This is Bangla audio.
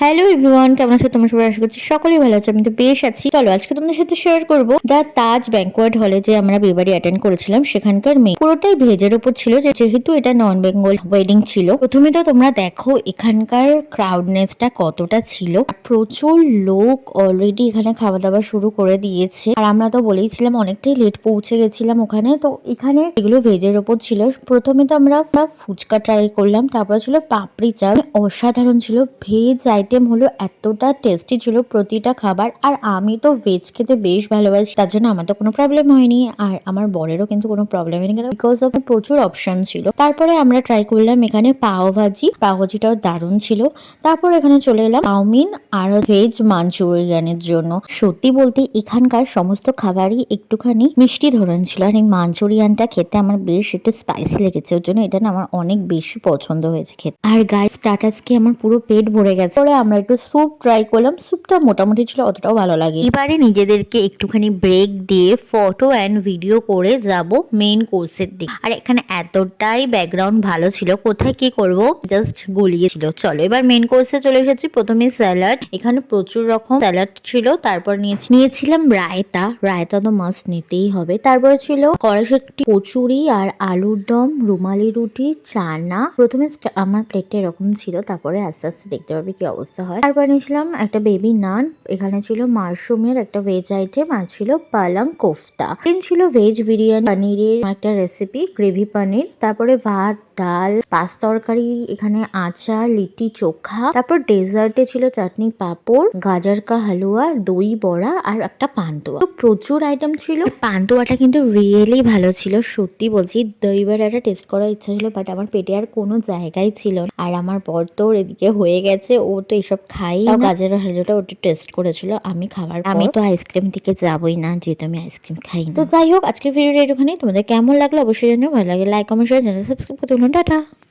হ্যালো এভরিওয়ান কেমন আছো? তোমরা সবাই আশা করছি সকলেই ভালো আছে, আমি তো বেশ আছি। চলো, আজকে তোমাদের সাথে শেয়ার করব দ্য তাজ ব্যাঙ্কোয়ার্ড হলে যে আমরা বিয়েবাড়ি অ্যাটেন্ড করেছিলাম, সেখানকার মেয়ে পুরোটাই ভেজের উপর ছিল যেহেতু এটা নন বেঙ্গল ওয়েডিং ছিল, প্রথমে তো তোমরা দেখো এখানকার ক্রাউডনেসটা কতটা ছিল। প্রচুর লোক অলরেডি এখানে খাওয়া দাওয়া শুরু করে দিয়েছে। আর আমরা তো বলেইছিলাম অনেকটাই লেট পৌঁছে গেছিলাম ওখানে, তো এখানে এগুলো ভেজের ওপর ছিল। প্রথমে তো আমরা ফুচকা ট্রাই করলাম, তারপর ছিল পাপড়ি চাট অসাধারণ ছিল, ভেজ আইটেম হলো এতটা টেস্টি ছিল প্রতিটা খাবার, আর আমি তো ভেজ খেতে বেশ ভালোবাসি, তার জন্য আমার তো কোনো প্রবলেম হয়নি, আর আমার বরেরও কিন্তু কোনো প্রবলেম হয়নি কারণ বিকজ অফ প্রচুর অপশন ছিল। তারপরে আমরা ট্রাই করলাম এখানে পাও ভাজি, পাও ভাজিটাও দারুণ ছিল। তারপর এখানে চলে এলাম চাউমিন আর ভেজ মাঞ্চুরিয়ানের জন্য। সত্যি বলতে এখানকার সমস্ত খাবারই একটুখানি মিষ্টি ধরন ছিল, আর এই মাঞ্চুরিয়ানটা খেতে আমার বেশ একটু স্পাইসি লেগেছে, ওর জন্য এটা না আমার অনেক বেশি পছন্দ হয়েছে খেতে। আর গায়ে স্টার্টাসকে আমার পুরো পেট ভরে গেছে। পরে আমরা একটু স্যুপ ট্রাই করলাম। স্যুপটা মোটামুটি ছিল, অতটাও ভালো লাগে এবারে নিজেদেরকে একটুখানি ব্রেক দিয়ে ফটো অ্যান্ড ভিডিও করে যাব মেইন কোর্সের দিকে। আর এখানে এতটাই ব্যাকগ্রাউন্ড ভালো ছিল, কোথায় কি করব? জাস্ট গলিয়েছিল চলো, এবার মেন কোর্সে চলে এসেছি। প্রথমে স্যালাড এখানে প্রচুর রকম স্যালাড ছিল। তারপর নিয়েছি নিয়েছিলাম রায়তা। রায়তা তো মাস্ট নিতেই হবে। তারপরে ছিল কড়াইশুটি, কচুরি আর আলুর দম, রুমালি রুটি, চানা। প্রথমে আমার প্লেটটা এরকম ছিল। তারপরে আস্তে আস্তে দেখতে পারবে কি অবস্থা। হয়। তারপর নিয়েছিলাম একটা বেবি নান এখানে ছিল মাশরুমের একটা ভেজ আইটেম আর ছিল পালং কোফতা। দেন ছিল ভেজ বিরিয়ানি, পনিরের একটা রেসিপি গ্রেভি পনির তারপরে ভাত, ডাল, পাঁচ তরকারি, এখানে আচার লিটি চোখা, তারপর ডেজার্টে ছিল চাটনি পাঁপড়, গাজর কা হালুয়া, দই বড়া আর একটা পান্তুয়া। তো প্রচুর আইটেম ছিল। পান্তুয়াটা কিন্তু রিয়েলি ভালো ছিল, সত্যি বলছি দই বড়াটা টেস্ট করার ইচ্ছা ছিল বাট আমার পেটে আর কোনো জায়গায় ছিল না। আর আমার বর তো এদিকে হয়ে গেছে, ও তো এসব খাই তাও গাজর হালুয়াটা ওটা টেস্ট করেছিল। আমি খাবার আমি তো আইসক্রিম দিকে যাবই না যেহেতু আমি আইসক্রিম খাই না। তো যাই হোক আজকের ভিডিওটা এখানেই তোমাদের কেমন লাগল অবশ্যই জানিও ভালো লাগে like comment share channel subscribe করতে বলুন না। টাটা।